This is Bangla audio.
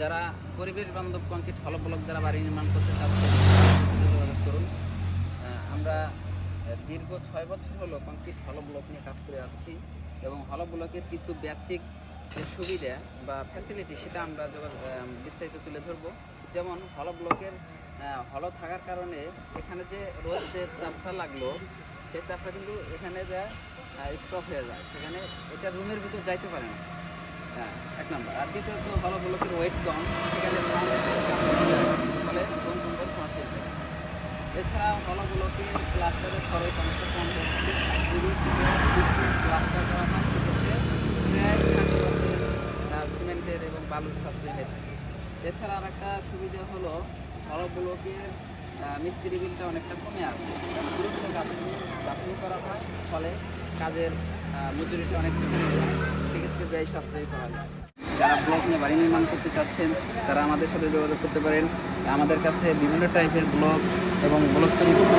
যারা পরিবেশ বান্ধব কংক্রিট হল ব্লক যারা বাড়ি নির্মাণ করতে যোগাযোগ করুন। আমরা দীর্ঘ ছয় বছর হলো কংক্রিট হল ব্লক নিয়ে কাজ করে আসছি এবং হল ব্লকের কিছু বেসিক যে সুবিধা বা ফ্যাসিলিটি সেটা আমরা বিস্তারিত তুলে ধরবো। যেমন হল ব্লকের হল থাকার কারণে এখানে যে রোজ যে তাপটা লাগল, সেই তাপটা কিন্তু এখানে যা স্টপ হয়ে যায়। সেখানে এটা রুমের ভিতর যাইতে পারে না। হ্যাঁ এক নম্বর। আর দ্বিতীয়ত হলো ব্লকের ওয়েট কম। সেখানে ফলে কোন কোন সমস্যা হয় এছাড়া হলো ব্লকের প্লাস্টারের খরচ অনেকটা কম প্লাস্টার করা হয় সেক্ষেত্রে সিমেন্টের এবং বালুর সাশ্রয় হয়ে থাকে। এছাড়া আর একটা সুবিধা হলো হলো ব্লকের মিস্ত্রি বিলটা অনেকটা কমে আসে। দ্রুত গাঁথনি গাঁথনি করা হয়, ফলে কাজের মজুরিটা অনেকটা কমে যায় ব্যয় সাশ্রয়ী করা যায়। যারা ব্লক নিয়ে বাড়ি নির্মাণ করতে চাচ্ছেন, তারা আমাদের সাথে যোগাযোগ করতে পারেন। আমাদের কাছে বিভিন্ন টাইপের ব্লক এবং ব্লক তৈরি করতে